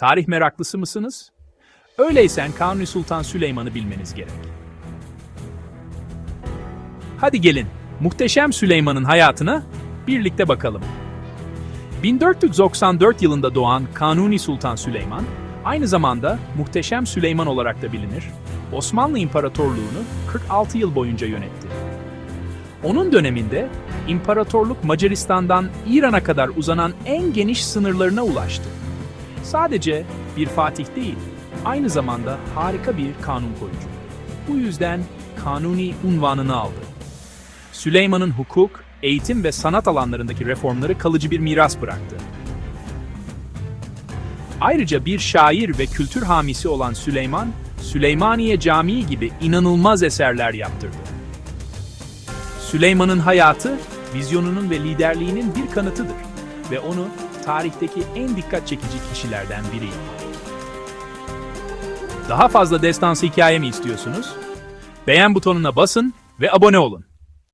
Tarih meraklısı mısınız? Öyleysen Kanuni Sultan Süleyman'ı bilmeniz gerek. Hadi gelin, muhteşem Süleyman'ın hayatına birlikte bakalım. 1494 yılında doğan Kanuni Sultan Süleyman, aynı zamanda Muhteşem Süleyman olarak da bilinir, Osmanlı İmparatorluğunu 46 yıl boyunca yönetti. Onun döneminde imparatorluk Macaristan'dan İran'a kadar uzanan en geniş sınırlarına ulaştı. Sadece bir fatih değil, aynı zamanda harika bir kanun koyucu. Bu yüzden Kanuni unvanını aldı. Süleyman'ın hukuk, eğitim ve sanat alanlarındaki reformları kalıcı bir miras bıraktı. Ayrıca bir şair ve kültür hamisi olan Süleyman, Süleymaniye Camii gibi inanılmaz eserler yaptırdı. Süleyman'ın hayatı, vizyonunun ve liderliğinin bir kanıtıdır ve onu tarihteki en dikkat çekici kişilerden biri yapar. Daha fazla destansı hikaye mi istiyorsunuz? Beğen butonuna basın ve abone olun.